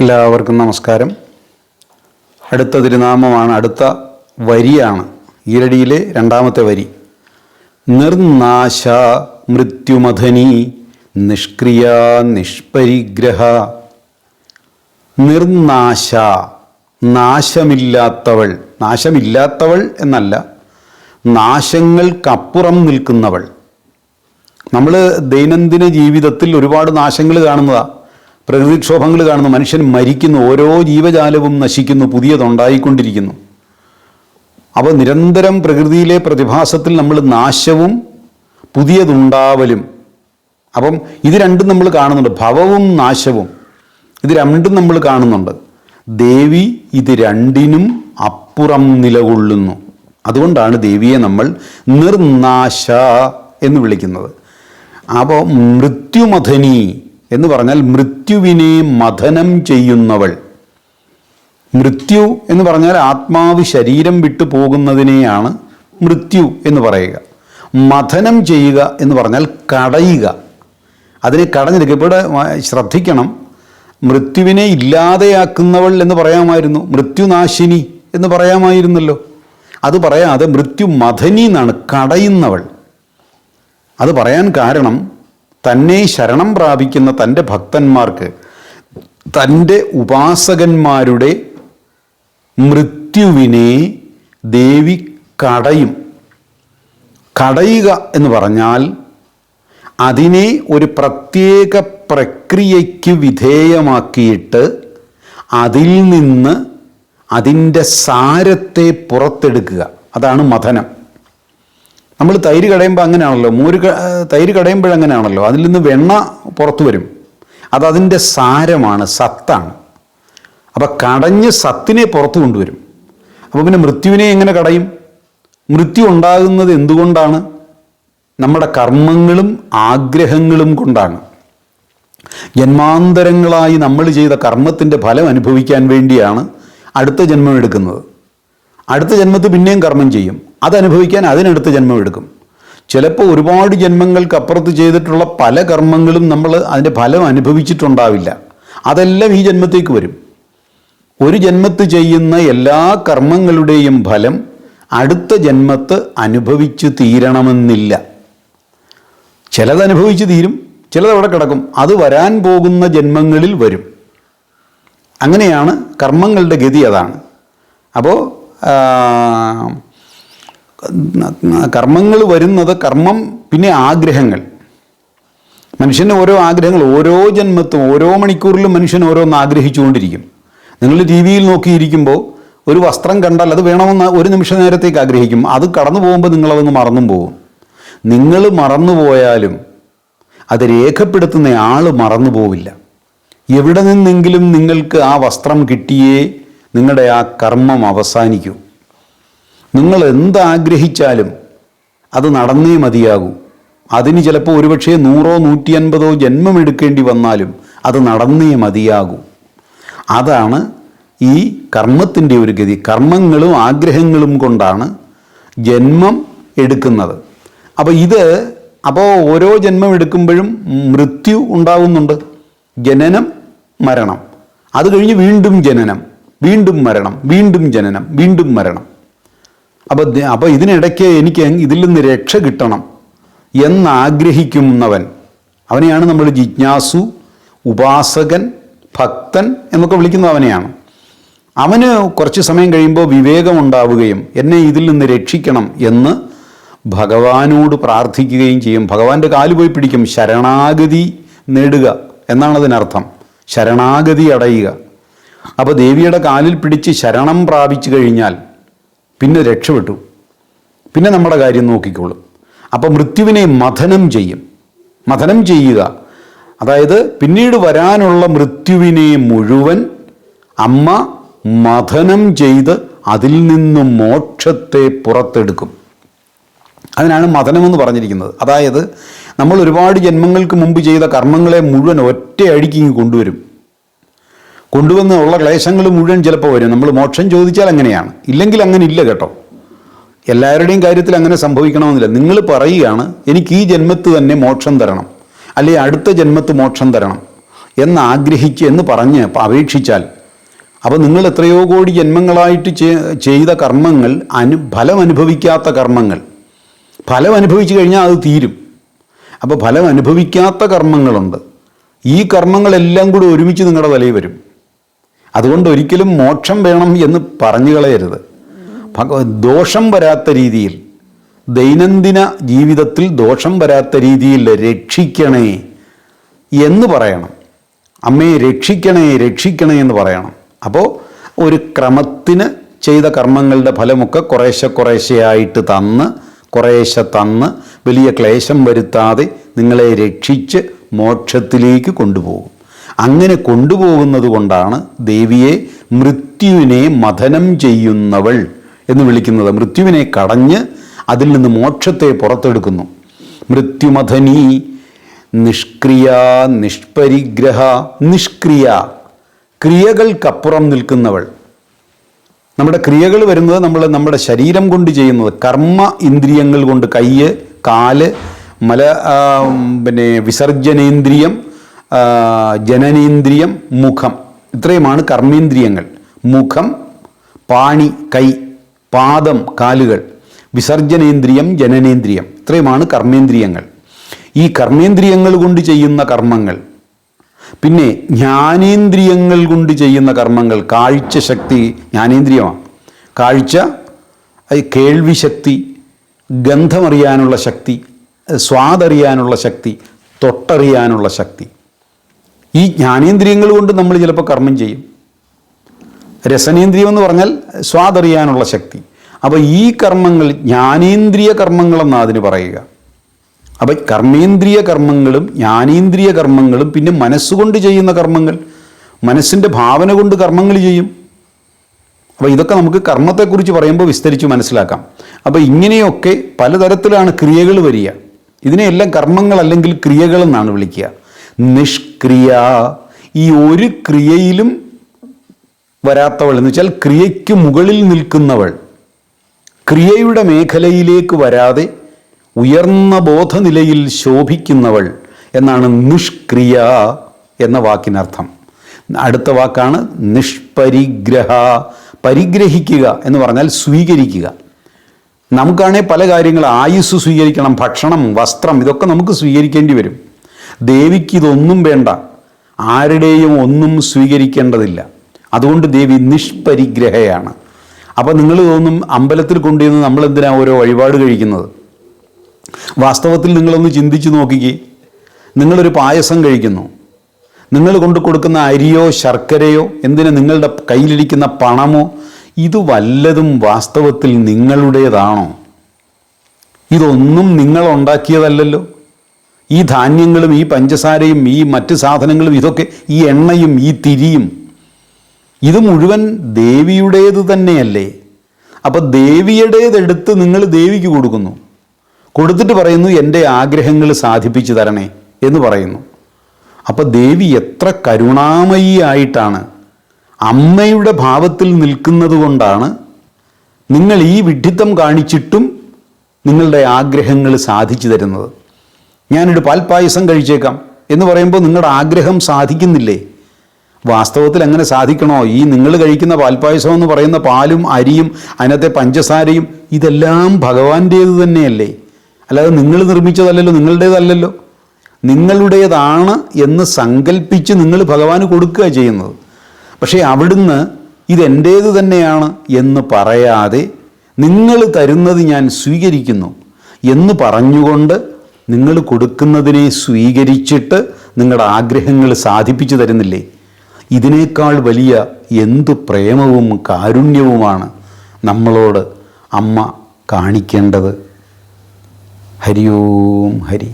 എല്ലാവർക്കും നമസ്കാരം. അടുത്ത തിരുനാമമാണ് അടുത്ത വരിയാണ് ഈരടിയിലെ രണ്ടാമത്തെ വരി. നിർനാശ മൃത്യുമഥനി നിഷ്ക്രിയ നിഷ്പരിഗ്രഹ. നിർനാശ നാശമില്ലാത്തവൾ നാശമില്ലാത്തവൾ എന്നല്ല നാശങ്ങൾക്കപ്പുറം നിൽക്കുന്നവൾ. നമ്മൾ ദൈനംദിന ജീവിതത്തിൽ ഒരുപാട് നാശങ്ങൾ കാണുന്നതാണ് പ്രകൃതിക്ഷോഭങ്ങൾ കാണുന്നു മനുഷ്യൻ മരിക്കുന്നു ഓരോ ജീവജാലവും നശിക്കുന്നു പുതിയതുണ്ടായിക്കൊണ്ടിരിക്കുന്നു. അപ്പോൾ നിരന്തരം പ്രകൃതിയിലെ പ്രതിഭാസത്തിൽ നമ്മൾ നാശവും പുതിയതുണ്ടാവലും. അപ്പം ഇത് രണ്ടും നമ്മൾ കാണുന്നുണ്ട്. ഭവവും നാശവും. ഇത് രണ്ടും നമ്മൾ കാണുന്നുണ്ട്. ദേവി ഇത് രണ്ടിനും അപ്പുറം നിലകൊള്ളുന്നു. അതുകൊണ്ടാണ് ദേവിയെ നമ്മൾ നിർനാശ എന്ന് വിളിക്കുന്നത്. അപ്പോൾ മൃത്യുമഥനി എന്ന് പറഞ്ഞാൽ മൃത്യുവിനെ മഥനം ചെയ്യുന്നവൾ. മൃത്യു എന്ന് പറഞ്ഞാൽ ആത്മാവ് ശരീരം വിട്ടു പോകുന്നതിനെയാണ് മൃത്യു എന്ന് പറയുക. മഥനം ചെയ്യുക എന്ന് പറഞ്ഞാൽ കടയുക. അതിനെ കടഞ്ഞെടുക്കുക. ഇവിടെ ശ്രദ്ധിക്കണം. മൃത്യുവിനെ ഇല്ലാതെയാക്കുന്നവൾ എന്ന് പറയാമായിരുന്നു. മൃത്യുനാശിനി എന്ന് പറയാമായിരുന്നല്ലോ. അത് പറയാതെ മൃത്യു മഥനി എന്നാണ് കടയുന്നവൾ. അത് പറയാൻ കാരണം തന്നെ ശരണം പ്രാപിക്കുന്ന തന്റെ ഭക്തന്മാർക്ക് തന്റെ ഉപാസകന്മാരുടെ മൃത്യുവിനെ ദേവി കടയും. കടയുക എന്ന് പറഞ്ഞാൽ അതിനെ ഒരു പ്രത്യേക പ്രക്രിയയ്ക്ക് വിധേയമാക്കിയിട്ട് അതിൽ നിന്ന് അതിന്റെ സാരത്തെ പുറത്തെടുക്കുക. അതാണ് മഥനം. നമ്മൾ തൈര് കടയുമ്പോൾ അങ്ങനെയാണല്ലോ മോര് തൈര് കടയുമ്പോഴങ്ങനെയാണല്ലോ അതിൽ നിന്ന് വെണ്ണ പുറത്തു വരും. അതതിന്റെ സാരമാണ് സത്താണ്. അപ്പം കടഞ്ഞ് സത്തിനെ പുറത്തു കൊണ്ടുവരും. അപ്പോൾ പിന്നെ മൃത്യുവിനെ എങ്ങനെ കടയും? മൃത്യു ഉണ്ടാകുന്നത് എന്തുകൊണ്ടാണ്? നമ്മുടെ കർമ്മങ്ങളും ആഗ്രഹങ്ങളും കൊണ്ടാണ്. ജന്മാന്തരങ്ങളായി നമ്മൾ ചെയ്ത കർമ്മത്തിന്റെ ഫലം അനുഭവിക്കാൻ വേണ്ടിയാണ് അടുത്ത ജന്മം എടുക്കുന്നത്. അടുത്ത ജന്മത്തിൽ പിന്നെയും കർമ്മം ചെയ്യും. അതനുഭവിക്കാൻ അതിനടുത്ത് ജന്മം എടുക്കും. ചിലപ്പോൾ ഒരുപാട് ജന്മങ്ങൾക്ക് അപ്പുറത്ത് ചെയ്തിട്ടുള്ള പല കർമ്മങ്ങളും നമ്മൾ അതിന്റെ ഫലം അനുഭവിച്ചിട്ടുണ്ടാവില്ല. അതെല്ലാം ഈ ജന്മത്തേക്ക് വരും. ഒരു ജന്മത്ത് ചെയ്യുന്ന എല്ലാ കർമ്മങ്ങളുടെയും ഫലം അടുത്ത ജന്മത്ത് അനുഭവിച്ചു തീരണമെന്നില്ല. ചിലത് അനുഭവിച്ചു തീരും ചിലത് അവിടെ കിടക്കും. അത് വരാൻ പോകുന്ന ജന്മങ്ങളിൽ വരും. അങ്ങനെയാണ് കർമ്മങ്ങളുടെ ഗതി അതാണ്. അപ്പോൾ കർമ്മങ്ങൾ വരുന്നത് കർമ്മം പിന്നെ ആഗ്രഹങ്ങൾ. മനുഷ്യന് ഓരോ ആഗ്രഹങ്ങൾ ഓരോ ജന്മത്തും ഓരോ മണിക്കൂറിലും മനുഷ്യൻ ഓരോന്ന് ആഗ്രഹിച്ചുകൊണ്ടിരിക്കും. നിങ്ങൾ ടി വിയിൽ നോക്കിയിരിക്കുമ്പോൾ ഒരു വസ്ത്രം കണ്ടാൽ അത് വേണമെന്ന് ഒരു നിമിഷ നേരത്തേക്ക് ആഗ്രഹിക്കും. അത് കടന്നു പോകുമ്പോൾ നിങ്ങളതൊന്ന് മറന്നും പോകും. നിങ്ങൾ മറന്നുപോയാലും അത് രേഖപ്പെടുത്തുന്ന ആൾ മറന്നു പോവില്ല. എവിടെ നിന്നെങ്കിലും നിങ്ങൾക്ക് ആ വസ്ത്രം കിട്ടിയേ നിങ്ങളുടെ ആ കർമ്മം അവസാനിക്കൂ. നിങ്ങൾ എന്താഗ്രഹിച്ചാലും അത് നടന്നേ മതിയാകൂ. അതിന് ചിലപ്പോൾ ഒരുപക്ഷെ നൂറോ നൂറ്റി അൻപതോ ജന്മമെടുക്കേണ്ടി വന്നാലും അത് നടന്നേ മതിയാകൂ. അതാണ് ഈ കർമ്മത്തിന്റെ ഒരു ഗതി. കർമ്മങ്ങളും ആഗ്രഹങ്ങളും കൊണ്ടാണ് ജന്മം എടുക്കുന്നത്. അപ്പോൾ ഇത് അപ്പോൾ ഓരോ ജന്മം എടുക്കുമ്പോഴും മൃത്യു ഉണ്ടാകുന്നുണ്ട് ജനനം മരണം. അത് കഴിഞ്ഞ് വീണ്ടും ജനനം വീണ്ടും മരണം വീണ്ടും ജനനം വീണ്ടും മരണം. അപ്പോൾ അപ്പോൾ ഇതിനിടയ്ക്ക് എനിക്ക് ഇതിൽ നിന്ന് രക്ഷ കിട്ടണം എന്നാഗ്രഹിക്കുന്നവൻ. അവനെയാണ് നമ്മൾ ജിജ്ഞാസു ഉപാസകൻ ഭക്തൻ എന്നൊക്കെ വിളിക്കുന്നത് അവനെയാണ്. അവന് കുറച്ച് സമയം കഴിയുമ്പോൾ വിവേകമുണ്ടാവുകയും എന്നെ ഇതിൽ നിന്ന് രക്ഷിക്കണം എന്ന് ഭഗവാനോട് പ്രാർത്ഥിക്കുകയും ചെയ്യും. ഭഗവാന്റെ കാൽ പോയി പിടിക്കും ശരണാഗതി നേടുക എന്നാണ് അതിനർത്ഥം ശരണാഗതി അടയുക. അപ്പോൾ ദേവിയുടെ കാലിൽ പിടിച്ച് ശരണം പ്രാപിച്ചു കഴിഞ്ഞാൽ പിന്നെ രക്ഷപ്പെട്ടു. പിന്നെ നമ്മുടെ കാര്യം നോക്കിക്കോളും. അപ്പോൾ മൃത്യുവിനെ മഥനം ചെയ്യും. മഥനം ചെയ്യുക. അതായത് പിന്നീട് വരാനുള്ള മൃത്യുവിനെ മുഴുവൻ അമ്മ മഥനം ചെയ്ത് അതിൽ നിന്നും മോക്ഷത്തെ പുറത്തെടുക്കും. അതിനാണ് മഥനമെന്ന് പറഞ്ഞിരിക്കുന്നത്. അതായത് നമ്മൾ ഒരുപാട് ജന്മങ്ങൾക്ക് മുമ്പ് ചെയ്ത കർമ്മങ്ങളെ മുഴുവൻ ഒറ്റയടിക്ക് കൊണ്ടുവരും. കൊണ്ടുവന്ന് ഉള്ള ക്ലേശങ്ങൾ മുഴുവൻ ചിലപ്പോൾ വരും. നമ്മൾ മോക്ഷം ചോദിച്ചാൽ അങ്ങനെയാണ്. ഇല്ലെങ്കിൽ അങ്ങനെ ഇല്ല കേട്ടോ. എല്ലാവരുടെയും കാര്യത്തിൽ അങ്ങനെ സംഭവിക്കണമെന്നില്ല. നിങ്ങൾ പറയുകയാണ് എനിക്ക് ഈ ജന്മത്ത് തന്നെ മോക്ഷം തരണം. അല്ലെങ്കിൽ അടുത്ത ജന്മത്ത് മോക്ഷം തരണം എന്ന് എന്നാഗ്രഹിച്ച് എന്ന് പറഞ്ഞ് അപേക്ഷിച്ചാൽ അപ്പോൾ നിങ്ങൾ എത്രയോ കോടി ജന്മങ്ങളായിട്ട് ചെയ്ത കർമ്മങ്ങൾ അനു ഫലം അനുഭവിക്കാത്ത കർമ്മങ്ങൾ. ഫലം അനുഭവിച്ചു കഴിഞ്ഞാൽ അത് തീരും. അപ്പോൾ ഫലം അനുഭവിക്കാത്ത കർമ്മങ്ങളുണ്ട്. ഈ കർമ്മങ്ങളെല്ലാം കൂടി ഒരുമിച്ച് നിങ്ങളുടെ തലയിൽ വരും. അതുകൊണ്ട് ഒരിക്കലും മോക്ഷം വേണം എന്ന് പറഞ്ഞു കളയരുത്. ദോഷം വരാത്ത രീതിയിൽ ദൈനംദിന ജീവിതത്തിൽ ദോഷം വരാത്ത രീതിയിൽ രക്ഷിക്കണേ എന്ന് പറയണം. അമ്മയെ രക്ഷിക്കണേ രക്ഷിക്കണേ എന്ന് പറയണം. അപ്പോൾ ഒരു ക്രമത്തിന് ചെയ്ത കർമ്മങ്ങളുടെ ഫലമൊക്കെ കുറേശ്ശെ കുറേശ്ശെയായിട്ട് തന്ന് കുറേശ്ശെ തന്ന് വലിയ ക്ലേശം വരുത്താതെ നിങ്ങളെ രക്ഷിച്ച് മോക്ഷത്തിലേക്ക് കൊണ്ടുപോകും. അങ്ങനെ കൊണ്ടുപോകുന്നത് കൊണ്ടാണ് ദേവിയെ മൃത്യുവിനെ മഥനം ചെയ്യുന്നവൾ എന്ന് വിളിക്കുന്നത്. മൃത്യുവിനെ കടഞ്ഞ് അതിൽ നിന്ന് മോക്ഷത്തെ പുറത്തെടുക്കുന്നു. മൃത്യുമഥനി നിഷ്ക്രിയ നിഷ്പരിഗ്രഹ നിഷ്ക്രിയ. ക്രിയകൾക്കപ്പുറം നിൽക്കുന്നവൾ. നമ്മുടെ ക്രിയകൾ വരുന്നത് നമ്മൾ നമ്മുടെ ശരീരം കൊണ്ട് ചെയ്യുന്നത്. കർമ്മ ഇന്ദ്രിയങ്ങൾ കൊണ്ട് കയ്യ് കാൽ മല പിന്നെ വിസർജനേന്ദ്രിയം ജനനേന്ദ്രിയം മുഖം. ഇത്രയുമാണ് കർമ്മേന്ദ്രിയങ്ങൾ. മുഖം പാണി കൈ പാദം കാലുകൾ. വിസർജനേന്ദ്രിയം ജനനേന്ദ്രിയം. ഇത്രയുമാണ് കർമ്മേന്ദ്രിയങ്ങൾ. ഈ കർമ്മേന്ദ്രിയങ്ങൾ കൊണ്ട് ചെയ്യുന്ന കർമ്മങ്ങൾ പിന്നെ ജ്ഞാനേന്ദ്രിയങ്ങൾ കൊണ്ട് ചെയ്യുന്ന കർമ്മങ്ങൾ കാഴ്ച ശക്തി ജ്ഞാനേന്ദ്രിയമാണ്. കാഴ്ച കേൾവി ശക്തി ഗന്ധമറിയാനുള്ള ശക്തി സ്വാദറിയാനുള്ള ശക്തി തൊട്ടറിയാനുള്ള ശക്തി. ഈ ജ്ഞാനേന്ദ്രിയങ്ങൾ കൊണ്ട് നമ്മൾ ചിലപ്പോൾ കർമ്മം ചെയ്യും. രസനേന്ദ്രിയം എന്ന് പറഞ്ഞാൽ സ്വാദറിയാനുള്ള ശക്തി. അപ്പോൾ ഈ കർമ്മങ്ങൾ ജ്ഞാനേന്ദ്രിയ കർമ്മങ്ങളെന്നാണ് അതിന് പറയുക. അപ്പം കർമ്മേന്ദ്രിയ കർമ്മങ്ങളും ജ്ഞാനേന്ദ്രിയ കർമ്മങ്ങളും പിന്നെ മനസ്സുകൊണ്ട് ചെയ്യുന്ന കർമ്മങ്ങൾ മനസ്സിന്റെ ഭാവന കൊണ്ട് കർമ്മങ്ങൾ ചെയ്യും. അപ്പോൾ ഇതൊക്കെ നമുക്ക് കർമ്മത്തെക്കുറിച്ച് പറയുമ്പോൾ വിസ്തരിച്ച് മനസ്സിലാക്കാം. അപ്പോൾ ഇങ്ങനെയൊക്കെ പലതരത്തിലാണ് ക്രിയകൾ വരിക. ഇതിനെയെല്ലാം കർമ്മങ്ങൾ അല്ലെങ്കിൽ ക്രിയകളെന്നാണ് വിളിക്കുക. നിഷ്ക്രിയ. ഈ ഒരു ക്രിയയിലും വരാത്തവൾ. എന്ന് വെച്ചാൽ ക്രിയയ്ക്ക് മുകളിൽ നിൽക്കുന്നവൾ. ക്രിയയുടെ മേഖലയിലേക്ക് വരാതെ ഉയർന്ന ബോധനിലയിൽ ശോഭിക്കുന്നവൾ എന്നാണ് നിഷ്ക്രിയ എന്ന വാക്കിനർത്ഥം. അടുത്ത വാക്കാണ് നിഷ്പരിഗ്രഹ. പരിഗ്രഹിക്കുക എന്ന് പറഞ്ഞാൽ സ്വീകരിക്കുക. നമുക്കാണെങ്കിൽ പല കാര്യങ്ങൾ ആയുസ് സ്വീകരിക്കണം ഭക്ഷണം വസ്ത്രം ഇതൊക്കെ നമുക്ക് സ്വീകരിക്കേണ്ടി വരും. ദേവിക്ക് ഇതൊന്നും വേണ്ട. ആരുടെയും ഒന്നും സ്വീകരിക്കേണ്ടതില്ല. അതുകൊണ്ട് ദേവി നിഷ്പരിഗ്രഹയാണ്. അപ്പോൾ നിങ്ങൾ തോന്നും അമ്പലത്തിൽ കൊണ്ടുവന്ന് നമ്മളെന്തിനാണ് ഓരോ വഴിപാട് കഴിക്കുന്നത്? വാസ്തവത്തിൽ നിങ്ങളൊന്ന് ചിന്തിച്ചു നോക്കിക്കേ. നിങ്ങളൊരു പായസം കഴിക്കുന്നു. നിങ്ങൾ കൊണ്ടു കൊടുക്കുന്ന അരിയോ ശർക്കരയോ എന്തിന് നിങ്ങളുടെ കയ്യിലിരിക്കുന്ന പണമോ ഇത് വല്ലതും വാസ്തവത്തിൽ നിങ്ങളുടേതാണോ? ഇതൊന്നും നിങ്ങൾ ഉണ്ടാക്കിയതല്ലല്ലോ. ഈ ധാന്യങ്ങളും ഈ പഞ്ചസാരയും ഈ മറ്റ് സാധനങ്ങളും ഇതൊക്കെ ഈ എണ്ണയും ഈ തിരിയും ഇത് മുഴുവൻ ദേവിയുടേത് തന്നെയല്ലേ? അപ്പോൾ ദേവിയുടേതെടുത്ത് നിങ്ങൾ ദേവിക്ക് കൊടുക്കുന്നു. കൊടുത്തിട്ട് പറയുന്നു എന്റെ ആഗ്രഹങ്ങൾ സാധിപ്പിച്ചു തരണേ എന്ന് പറയുന്നു. അപ്പോൾ ദേവി എത്ര കരുണാമയിയായിട്ടാണ് അമ്മയുടെ ഭാവത്തിൽ നിൽക്കുന്നത് കൊണ്ടാണ് നിങ്ങൾ ഈ വിഡ്ഢിത്തം കാണിച്ചിട്ടും നിങ്ങളുടെ ആഗ്രഹങ്ങൾ സാധിച്ചു തരുന്നത്. ഞാനൊരു പാൽപ്പായസം കഴിച്ചേക്കാം എന്ന് പറയുമ്പോൾ നിങ്ങളുടെ ആഗ്രഹം സാധിക്കുന്നില്ലേ? വാസ്തവത്തിൽ അങ്ങനെ സാധിക്കണോ? ഈ നിങ്ങൾ കഴിക്കുന്ന പാൽപ്പായസം എന്ന് പറയുന്ന പാലും അരിയും അതിനകത്തെ പഞ്ചസാരയും ഇതെല്ലാം ഭഗവാന്റേത് തന്നെയല്ലേ? അല്ലാതെ നിങ്ങൾ നിർമ്മിച്ചതല്ലല്ലോ നിങ്ങളുടേതല്ലല്ലോ. നിങ്ങളുടേതാണ് എന്ന് സങ്കല്പിച്ച് നിങ്ങൾ ഭഗവാന് കൊടുക്കുക ചെയ്യുന്നത്. പക്ഷേ അവിടുന്ന് ഇതെന്റേത് തന്നെയാണ് എന്ന് പറയാതെ നിങ്ങൾ തരുന്നത് ഞാൻ സ്വീകരിക്കുന്നു എന്ന് പറഞ്ഞുകൊണ്ട് നിങ്ങൾ കൊടുക്കുന്നതിനെ സ്വീകരിച്ചിട്ട് നിങ്ങളുടെ ആഗ്രഹങ്ങൾ സാധിപ്പിച്ചു തരുന്നില്ലേ? ഇതിനേക്കാൾ വലിയ എന്തു പ്രേമവും കാരുണ്യവുമാണ് നമ്മളോട് അമ്മ കാണിക്കേണ്ടത്. ഹരിയോം ഹരി.